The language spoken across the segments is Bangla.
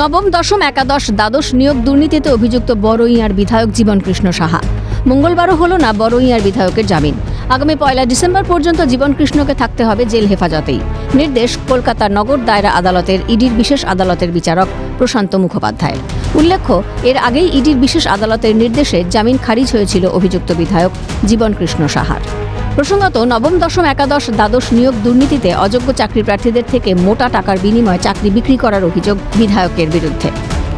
নবম দশম একাদশ দ্বাদশ নিয়োগ দুর্নীতিতে অভিযুক্ত বড়ইয়ার বিধায়ক জীবন কৃষ্ণ সাহা। মঙ্গলবারও হলো না বড়ইয়ার বিধায়কের জামিন। আগামী পয়লা ডিসেম্বর পর্যন্ত জীবন কৃষ্ণকে থাকতে হবে জেল হেফাজতেই। নির্দেশ কলকাতার নগর দায়রা আদালতের ইডির বিশেষ আদালতের বিচারক প্রশান্ত মুখোপাধ্যায় উল্লেখ্য, এর আগেই ইডির বিশেষ আদালতের নির্দেশে জামিন খারিজ হয়েছিল অভিযুক্ত বিধায়ক জীবন কৃষ্ণ সাহার। প্রসঙ্গত, নবম, দশম, একাদশ, দ্বাদশ নিয়োগ দুর্নীতিতে অযোগ্য চাকরি প্রার্থীদের থেকে মোটা টাকার বিনিময়ে চাকরি বিক্রি করার অভিযোগ বিধায়কের বিরুদ্ধে।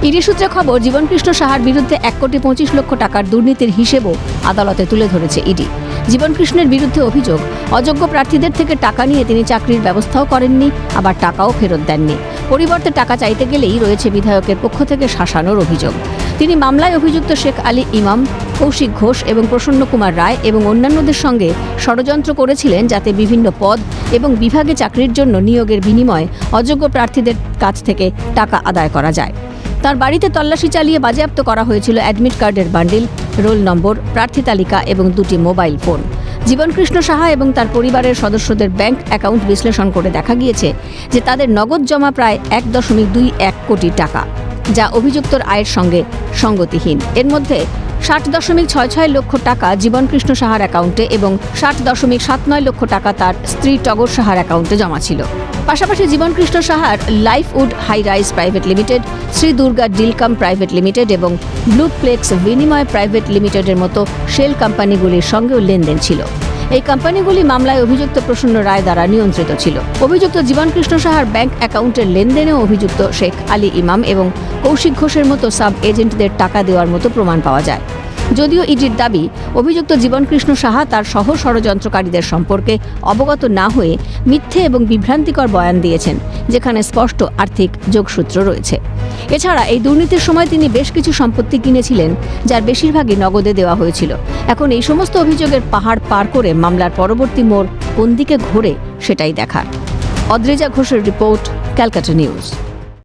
ইডি সূত্রে খবর, জীবনকৃষ্ণ সাহার বিরুদ্ধে এক কোটি পঁচিশ লক্ষ টাকার দুর্নীতির হিসেবও আদালতে তুলে ধরেছে ইডি। জীবনকৃষ্ণের বিরুদ্ধে অভিযোগ, অযোগ্য প্রার্থীদের থেকে টাকা নিয়ে তিনি চাকরির ব্যবস্থাও করেননি, আবার টাকাও ফেরত দেননি। পরিবর্তে টাকা চাইতে গেলেই রয়েছে বিধায়কের পক্ষ থেকে শাসানোর অভিযোগ। তিনি মামলায় অভিযুক্ত শেখ আলী ইমাম, কৌশিক ঘোষ এবং প্রসন্ন কুমার রায় এবং অন্যান্যদের সঙ্গে ষড়যন্ত্র করেছিলেন যাতে বিভিন্ন পদ এবং বিভাগে চাকরির জন্য নিয়োগের বিনিময়ে অযোগ্য প্রার্থীদের কাছ থেকে টাকা আদায় করা যায়। তার বাড়িতে তল্লাশি চালিয়ে বাজেয়াপ্ত করা হয়েছিল অ্যাডমিট কার্ডের বান্ডিল, রোল নম্বর, প্রার্থী তালিকা এবং দুটি মোবাইল ফোন। জীবনকৃষ্ণ সাহা এবং তার পরিবারের সদস্যদের ব্যাংক অ্যাকাউন্ট বিশ্লেষণ করে দেখা গিয়েছে যে তাদের নগদ জমা প্রায় এক দশমিক দুই এক কোটি টাকা। যা অভিযুক্তর আয়ের সঙ্গে সঙ্গতিহীন। এর মধ্যে ষাট দশমিক ছয় ছয় লক্ষ টাকা জীবনকৃষ্ণ সাহার অ্যাকাউন্টে এবং ষাট দশমিক সাত নয় লক্ষ টাকা তার স্ত্রী টগর সাহার অ্যাকাউন্টে জমা ছিল। পাশাপাশি জীবনকৃষ্ণ সাহার Lifewood high rise private limited, Shri Durga Dealcom private limited এবং ব্লু প্লেক্স বিনিময় প্রাইভেট লিমিটেডের মতো শেল কোম্পানিগুলির সঙ্গেও লেনদেন ছিল। এই কোম্পানিগুলি মামলায় অভিযুক্ত প্রসন্ন রায় দ্বারা নিয়ন্ত্রিত ছিল। অভিযুক্ত জীবনকৃষ্ণ সাহার ব্যাংক অ্যাকাউন্টের লেনদেনেও অভিযুক্ত শেখ আলী ইমাম এবং কৌশিক ঘোষের মতো সাব এজেন্টদের টাকা দেওয়ার মতো প্রমাণ পাওয়া যায়। যদিও ইডির দাবি, অভিযুক্ত জীবনকৃষ্ণ সাহা তার সহ ষড়যন্ত্রকারীদের সম্পর্কে অবগত না হয়ে মিথ্যে এবং বিভ্রান্তিকর বয়ান দিয়েছেন, যেখানে স্পষ্ট আর্থিক যোগসূত্র রয়েছে। এছাড়া এই দুর্নীতির সময় তিনি বেশ কিছু সম্পত্তি কিনেছিলেন, যার বেশিরভাগই নগদে দেওয়া হয়েছিল। এখন এই সমস্ত অভিযোগের পাহাড় পার করে মামলার পরবর্তী মোড় কোন দিকে ঘোরে সেটাই দেখার। অদ্রেজা ঘোষের রিপোর্ট, ক্যালকাটা নিউজ।